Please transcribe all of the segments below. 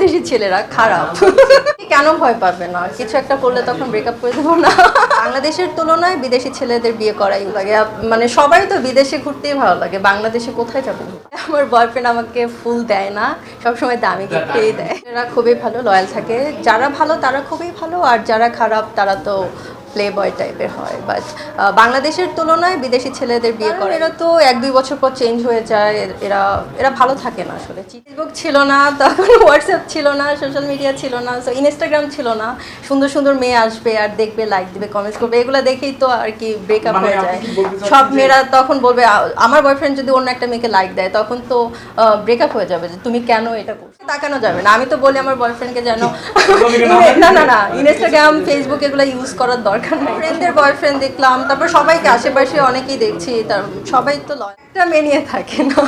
বাংলাদেশি ছেলেরা খারাপ। কেন ভয় পাবে না? কিছু একটা করলে তখন ব্রেকআপ করে দেবো না। বাংলাদেশের তুলনায় বিদেশি ছেলেদের বিয়ে করাই লাগে। মানে সবাই তো বিদেশে ঘুরতেই ভালো লাগে। বাংলাদেশে কোথায় যাব? আমার বয়ফ্রেন্ড আমাকে ফুল দেয় না। সবসময় দামি গিফটেই দেয়। এরা খুবই ভালো লয়াল থাকে। যারা ভালো তারা খুবই ভালো। আর যারা খারাপ তারা তো প্লে বয় টাইপের হয় বাট বাংলাদেশের তুলনায় বিদেশি ছেলেদের বিয়ে করে এরা তো এক দুই বছর পর চেঞ্জ হয়ে যায় এরা এরা ভালো থাকে না আসলে। ফেসবুক ছিল না তখন হোয়াটসঅ্যাপ ছিল না সোশ্যাল মিডিয়া ছিল না সো ইনস্টাগ্রাম ছিল না। সুন্দর সুন্দর মেয়ে আসবে আর দেখবে লাইক দিবে কমেন্টস করবে এগুলো দেখেই তো আর কি ব্রেকআপ মানে হয়ে যায়। সব মেয়েরা তখন বলবে আমার বয়ফ্রেন্ড যদি অন্য একটা মেয়েকে লাইক দেয় তখন তো ব্রেকআপ হয়ে যাবে যে তুমি কেন এটা তাকানো যাবে না। আমি তো বলি আমার বয়ফ্রেন্ডকে যেন না না না ইনস্টাগ্রাম ফেসবুক এগুলো ইউজ করার দরকার নাই। ফ্রেন্ডের বয়ফ্রেন্ড দেখলাম তারপর সবাইকে আশেপাশে অনেকেই দেখছি তার সবাই তো লয়টা মেনিয়ে থাকে না?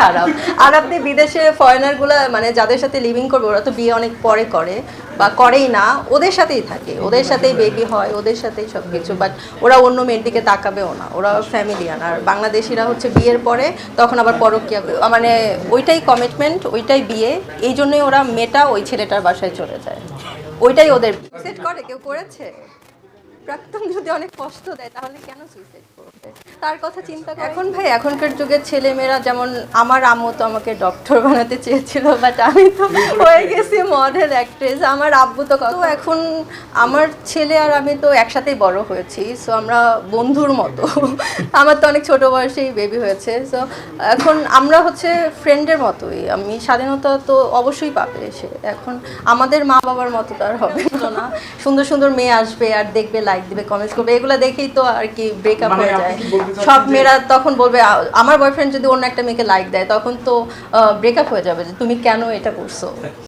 খারাপ। আর আপনি বিদেশে ফরেনারগুলো মানে যাদের সাথে লিভিং করবে, ওরা তো বিয়ে অনেক পরে করে, বা করেই না, ওদের সাথেই থাকে। ওদের সাথেই বেবি হয়, ওদের সাথেই সব কিছু বাট ওরা অন্য মেয়ের দিকে তাকাবেও না। ওরা ফ্যামিলিয়ান আর বাংলাদেশিরা হচ্ছে বিয়ের পরে, তখন আবার পরকিয়া। মানে ওইটাই কমিটমেন্ট ওইটাই বিয়ে, এই জন্যই ওরা মেয়েটা ওই ছেলেটার বাসায় চলে যায়। ওইটাই ওদের সেট করে, কেউ করেছে? প্রাক্তন যদি অনেক কষ্ট দেয় তাহলে কেন সুইসাইড করবে? তার কথা চিন্তা করে এখন ভাই এখনকার যুগের ছেলেমেয়েরা যেমন আমার আম্মু তো আমাকে ডক্টর বানাতে চেয়েছিল বাট আমি তো হয়ে গেছি মডেল অ্যাক্ট্রেস আমার আব্বু তো কত এখন আমার ছেলে আর আমি তো একসাথেই বড় হয়েছি সো আমরা বন্ধুর মতো। আমার তো অনেক ছোট বয়সেই বেবি হয়েছে সো এখন আমরা হচ্ছে ফ্রেন্ডের মতোই। আমি স্বাধীনতা তো অবশ্যই পাবে সে। এখন আমাদের মা বাবার মতো তো আর হবে না। সুন্দর সুন্দর মেয়ে আসবে আর দেখবে লাইক দিবে কমেন্টস করবে এগুলো দেখেই তো আর কি ব্রেকআপ মানে হয়ে যায়। সব মেয়েরা তখন বলবে আমার বয়ফ্রেন্ড যদি অন্য একটা মেয়েকে লাইক দেয় তখন তো ব্রেকআপ হয়ে যাবে যে তুমি কেন এটা করছ?